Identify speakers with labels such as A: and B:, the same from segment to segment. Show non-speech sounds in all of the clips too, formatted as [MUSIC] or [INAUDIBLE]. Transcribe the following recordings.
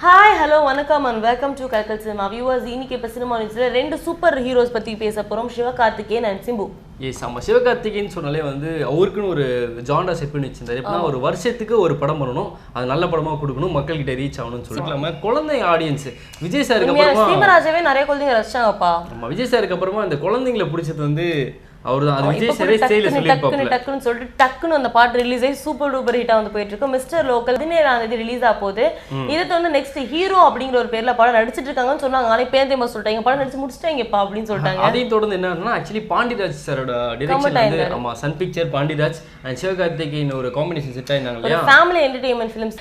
A: hi hello வணக்கம் and welcome to Kalkal cinema viewers இன்னைக்கு இப்போ சினிமா நியூஸில் ரெண்டு சூப்பர் ஹீரோஸ் பற்றி பேச போகிறோம் சிவகார்த்திகேயன் அண்ட் சிம்பு.
B: எஸ் நம்ம சிவகார்த்திகேயன் சொன்னாலே வந்து அவருக்குன்னு ஒரு ஜாண்டா செட் பண்ணி வச்சிருந்தாரு. எப்படின்னா ஒரு வருஷத்துக்கு ஒரு படம் பண்ணணும். அது நல்ல படமா கொடுக்கணும். மக்கள்கிட்ட ரீச் ஆகணும்னு சொல்லிட்டு நம்ம குழந்தை ஆடியன்ஸ் விஜய் சாருக்கு அப்புறமா
A: நிறைய குழந்தைங்க ரசிச்சாங்கப்பா.
B: நம்ம விஜய் சாருக்கு அப்புறமா இந்த குழந்தைங்களை பிடிச்சது வந்து அவர் தான் அது விஜய் சாரே ஸ்டைல
A: டக்குன்னு
B: சொல்லி
A: டக்குன்னு டக்குன்னு சொல்லிட்டு டக்குன்னு அந்த பாட்டு ரிலீஸ் ஆகி சூப்பர் டூப்பர் ஹிட்டா வந்து போயிட்டு இருக்கு மிஸ்டர் லோக்கல் பதினேழாம் தேதி ரிலீஸ் ஆக போகுது. இதை வந்து நெக்ஸ்ட் ஹீரோ அப்படிங்கிற ஒரு பேர்ல படம் நடிச்சிட்டு இருக்காங்கன்னு சொன்னாங்க. ஆனா பேர் தெரியுமா சொல்லிட்டாங்க படம் நடிச்சு முடிச்சிட்டாங்கப்பா அப்படின்னு சொல்லிட்டாங்க.
B: அதையும் தொடர்ந்து என்னன்னா ஆக்சுவலி பாண்டிராஜ் சாரோட டிரெக்ஷன் வந்து ஆமா Sun Picture Pandiraj and Sivakarthikeyan ஒரு காம்பினேஷன் செட் ஆயிருந்தாங்க இல்லையா?
A: ஃபேமிலி என்டர்டெயின்மெண்ட் ஃபிலிம்ஸ்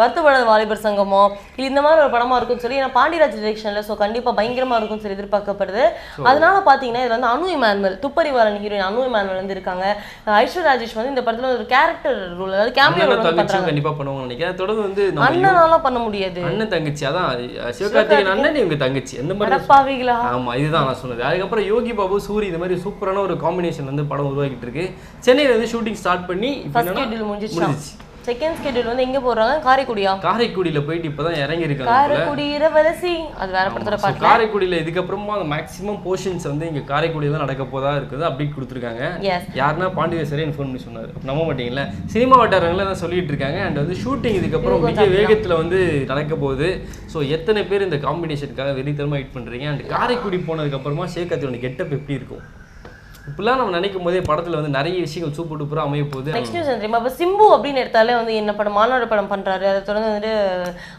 A: வருத்தப்படாத வாலிபர் சங்கமோ இல்ல இந்த மாதிரி ஒரு படமா இருக்கும்னு சொல்லி ஏன்னா பாண்டியராஜ் டிரெக்ஷன்ல ஸோ கண்டிப்பா பயங்கரமா இருக்கும்னு சொல்லி எதிர்பார்க்கப்படுது. அதனால பாத்தீங்கன்னா இதுல வந்து Anu Emmanuel Thupparivaalan heroine Anu Emmanuel வந்து இருக்காங்க ஐஸ்வர் ராஜேஷ் வந்து இந்த படத்துல ஒரு கேரக்டர் ரோல் அதாவது கேமியோ ரோல் பண்றாங்க.
B: கண்டிப்பா பண்ணுவாங்கன்னு நினைக்கிறேன். தொடர்ந்து வந்து
A: அண்ணனால பண்ண முடியாது.
B: அண்ணன் தங்கச்சி அதான் சிவகார்த்திகேயன் அண்ணன் இவங்க தங்கச்சி. அந்த மாதிரி
A: அடப்பாவிகளா
B: ஆமா இதுதான் நான் சொன்னது. அதுக்கப்புறம் யோகி பாபு சூரி இந்த மாதிரி சூப்பரான ஒரு காம்பினேஷன் வந்து படம் உருவாக்கிட்டு இருக்கு. சென்னையில வந்து ஷூட்டிங் ஸ்டார்ட் பண்ணி
A: முடிஞ்சிச்சு. செகண்ட் ஸ்கெட்யூல் வந்து எங்க போடுறாங்க காரைக்குடியா?
B: காரைக்குடியில போயிட்டு இப்பதான் இறங்கி இருக்காங்க.
A: காரைக்குடி இரவரசி அது வேற படத்துல பாட்டு
B: காரைக்குடியில இதுக்கப்புறமா அந்த மேக்ஸிமம் போர்ஷன்ஸ் வந்து இங்க காரைக்குடியில தான் நடக்க போதா இருக்குது அப்டேட் கொடுத்துருக்காங்க. யாருன்னா பாண்டியேஸ்வரே இன்ஃபார்ம் பண்ணி சொன்னாரு. நம்ப மாட்டீங்களா சினிமா வட்டாரங்கள தான் சொல்லிட்டு இருக்காங்க. அண்ட் வந்து ஷூட்டிங் இதுக்கப்புறம் மிக வேகத்துல வந்து நடக்க போகுது. ஸோ எத்தனை பேர் இந்த காம்பினேஷனுக்காக வெறித்தனமா வெயிட் பண்றீங்க? அண்ட் காரைக்குடி போனதுக்கு அப்புறமா சேகத்தியோட கெட்டப் எப்படி இருக்கும்? இப்படிலாம் நம்ம நினைக்கும் போதே படத்துல வந்து நிறைய விஷயங்கள் சூப்பர் டூப்பரா அமைய போகுது.
A: நெக்ஸ்ட் நியூஸ் தெரியுமா இப்போ சிம்பு அப்படின்னு எடுத்தாலே வந்து என்ன படம்? மாநாடு படம் பண்றாரு. அதை தொடர்ந்து வந்துட்டு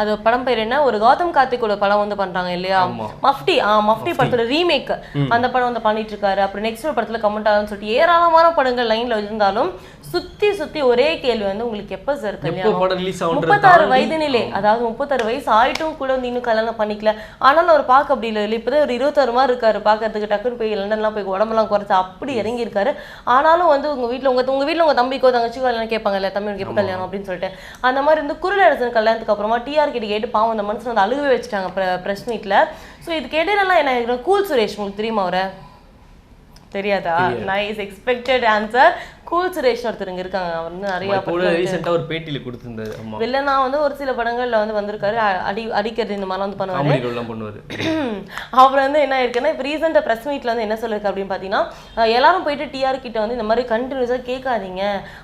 A: அது படம் பேர் என்ன? ஒரு கௌதம் கார்த்திகோட படம் வந்து பண்றாங்க இல்லையா. மஃப்டி. ஆ மஃப்டி படத்தோட ரீமேக் அந்த படம் வந்து பண்ணிட்டு இருக்காரு. அப்புறம் நெக்ஸ்ட் ஒரு படத்துல கமெண்ட் ஆகும்னு சொல்லிட்டு ஏராளமான படங்கள் லைன்ல இருந்தாலும் சுத்தி சுத்தி ஒரே கேள்வி வந்து உங்களுக்கு எப்ப சார் கல்யாணம்? முப்பத்தாறு வயது நிலை அதாவது முப்பத்தாறு வயசு ஆயிட்டும் கூட வந்து இன்னும் கல்யாணம் பண்ணிக்கல. ஆனாலும் அவர் பார்க்க அப்படி இல்லை. இல்லை இப்போதான் ஒரு இருபத்தாறு மாதிரி இருக்காரு. பார்க்கறதுக்கு டக்குன்னு போய் லண்டன்லாம் போய் உடம்பெல்லாம் குறைச்சு அப்படி இறங்கி இருக்காரு ஆனாலும் வந்து உங்க வீட்ல உங்க உங்க வீட்ல உங்க தம்பிக்கோ தங்கச்சிக்கோ கல்யாணம் கேட்பாங்கல்ல தம்பி உனக்கு எப்போ கல்யாணம்? அப்படின்னு சொல்லிட்டு. அந்த மாதிரி வந்து குரலரசன் கல்யாணத்துக்கு அப்புறமா டிஆர் கிட்ட கேட்டு பாவம் அந்த மனுஷன் வந்து அழுகவே வச்சுட்டாங்க ப்ரெஸ் மீட்ல ஸோ இதுக்கு இடையிலலாம் என்ன கூல் சுரேஷ் உங்களுக்கு தெரியுமா அவரை? தெரியாதா? Nice expected answer cool Suresh ஒருத்தருங்க இருக்காங்க. அவர் வந்து நிறைய
B: கூட ரீசெண்டா ஒரு பேட்டியில கொடுத்திருந்தாரு ஆமா
A: வில்லனா வந்து ஒரு சில படங்கள்ல வந்து வந்திருக்காரு. அடி அடிக்கிறது இந்த மாதிரிலாம் வந்து பண்ணுவாரு. [CLEARS THROAT] அவர் வந்து என்ன இருக்குன்னா இப்போ ரீசெண்டாக ப்ரெஸ் மீட்ல வந்து என்ன சொல்லிருக்கு அப்படின்னு பார்த்தீங்கன்னா அஹ் எல்லாரும் போயிட்டு டிஆர் கிட்ட வந்து இந்த மாதிரி கண்டினியூஸாக கேட்காதீங்க.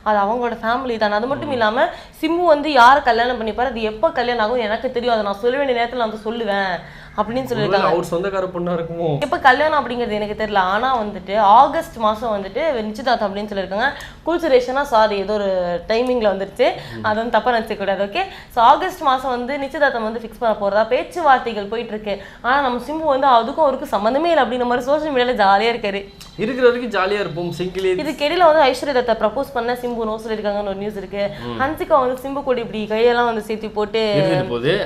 A: அது அவங்களோட ஃபேமிலி தான். அது மட்டும் இல்லாம சிம்பு வந்து யாரை கல்யாணம் பண்ணிப்பாரு? அது எப்போ கல்யாணம் ஆகும்? எனக்கு தெரியும். அதை நான் சொல்ல வேண்டிய நேரத்தில் நான் வந்து சொல்லுவேன். அப்படின்னு சொல்லியிருக்காங்க
B: அவர் சொந்தக்கார பொண்ணா இருக்குமோ?
A: எப்போ கல்யாணம் அப்படிங்கிறது எனக்கு தெரியல. ஆனா வந்துட்டு ஆகஸ்ட் மாசம் வந்துட்டு நிச்சயதார்த்தம் அப்படின்னு சொல்லியிருக்காங்க கூல் சுரேஷனா சாரி ஏதோ ஒரு டைமிங்ல வந்துருச்சு. அது வந்து தப்பா நினைச்ச கூடாது ஓகே ஸோ ஆகஸ்ட் மாசம் வந்து நிச்சயதார்த்தம் வந்து ஃபிக்ஸ் பண்ண போறதா பேச்சுவார்த்தைகள் போயிட்டு இருக்கு ஆனா நம்ம சிம்பு வந்து அதுக்கும் அவருக்கும் சம்மந்தமே இல்லை அப்படின்ற மாதிரி சோஷியல் மீடியால ஜாலியா இருக்காரு.
B: இருக்கிற வரைக்கும் ஜாலியா இருப்போம் சிங்கிள்
A: இதுக்கு இடையில வந்து ஐஸ்வர்யா தத்தை ப்ரப்போஸ் பண்ண சிம்பு நோ சொல்லியிருக்காங்கன்னு ஒரு நியூஸ் இருக்கு. ஹன்சிகா வந்து சிம்பு கூட இப்படி கையெல்லாம் வந்து சேர்த்து போட்டு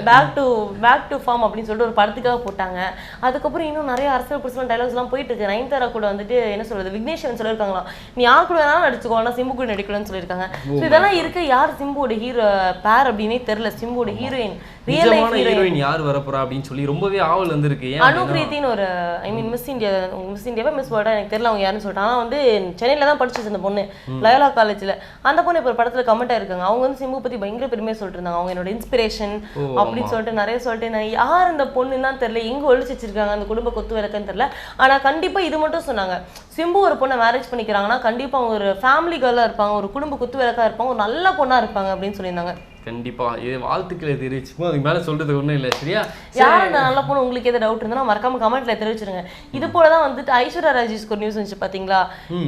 A: back to back to form அப்படின்னு சொல்லிட்டு ஒரு படத்துக்காக போட்டாங்க. அதுக்கப்புறம் இன்னும் நிறைய அரசியல் புதுசான டைலாக்ஸ்லாம் போயிட்டு இருக்கு நயன்தாரா கூட வந்துட்டு என்ன சொல்றது விக்னேஷன் சொல்லியிருக்காங்களாம். நீ யார் கூட வேணாலும் நடிச்சுக்கோ ஆனா சிம்பு கூட நடிக்கணும்னு சொல்லியிருக்காங்க. ஸோ இதெல்லாம் இருக்கு யார் சிம்புவோட ஹீரோ பேர் அப்படின்னே தெரியல. சிம்புவோட ஹீரோயின் ரியல் லைஃப் ஹீரோயின்
B: யார் வரப்போறா அப்படின்னு சொல்லி ரொம்பவே ஆவல் வந்திருக்கு. ஏன்
A: அனு
B: அப்படின்னா,
A: பிரீத்தின்னு ஒரு I mean miss India miss இந்தியாவா miss வேர்டா எனக்கு தெரியல அவங்க யாருன்னு சொல்லிட்டு. ஆனால் வந்து சென்னையில தான் படிச்சிச்சு அந்த பொண்ணு லயோலா காலேஜ்ல அந்த பொண்ணு இப்போ படத்துல கமெண்ட் ஆயிருக்காங்க. அவங்க வந்து சிம்பு பத்தி பயங்கர பெருமையா சொல்லிட்டு இருந்தாங்க. அவங்க என்னோட இன்ஸ்பிரேஷன் அப்படின்னு சொல்லிட்டு நிறைய சொல்லிட்டு நான் யார் இந்த பொண்ணுன்னு தான் தெரியல. எங்கே ஒழிச்சு வச்சிருக்காங்க? அந்த குடும்ப கொத்து விளக்குன்னு தெரியல. ஆனால் கண்டிப்பாக இது மட்டும் சொன்னாங்க. சிம்பு ஒரு பொண்ணை மேரேஜ் பண்ணிக்கிறாங்கன்னா கண்டிப்பாக அவங்க ஒரு ஃபேமிலி கேர்லாக இருப்பாங்க. ஒரு குடும்ப குத்து விளக்காக இருப்பாங்க. ஒரு நல்ல பொண்ணாக இருப்பாங்க அப்படின்னு சொல்லியிருந்தாங்க.
B: கண்டிப்பா. இது வாழ்த்துக்களை தெரிவிச்சுக்கும் அதுக்கு மேல சொல்றது ஒண்ணும் இல்ல சரியா?
A: யார் அந்த நல்ல பொண்ணு? உங்களுக்கு எதாவது டவுட் இருந்தா மறக்காம கமெண்ட்ல தெரிவிச்சிருங்க. இது போல தான் வந்துட்டு ஐஸ்வர்யா ராஜேஷ்க்கு ஒரு நியூஸ் வந்துச்சு பாத்தீங்களா?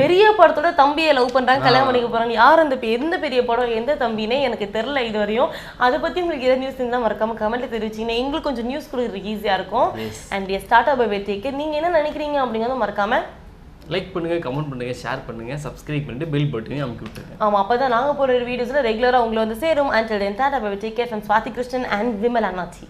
A: பெரிய படத்தோட தம்பியை லவ் பண்றாங்க கல்யாணம் பண்ணிக்க போறாங்க. யார் அந்த எந்த பெரிய படம் எந்த தம்பினே எனக்கு தெரியல இது வரையும் அதை பத்தி உங்களுக்கு எதாவது நியூஸ் இருந்தா மறக்காம கமெண்ட்ல தெரிவிச்சீங்கன்னா எங்களுக்கு கொஞ்சம் நியூஸ் கொடுக்குறதுக்கு ஈஸியா இருக்கும். And start up by take நீங்க என்ன நினைக்கிறீங்க அப்படிங்கறத மறக்காம
B: லைக் பண்ணுங்க கமெண்ட் பண்ணுங்க ஷேர் பண்ணுங்க சப்ஸ்கிரைப் பண்ணிட்டு பெல் பட்டனையும் அமுக்கி விட்டுருங்க.
A: ஆமா அப்பதான் நாங்க போற வீடியோஸ்ல ரெகுலரா உங்களை வந்து சேரும். And tata bye take care from Swathi Krishnan and Vimal அண்ணாச்சி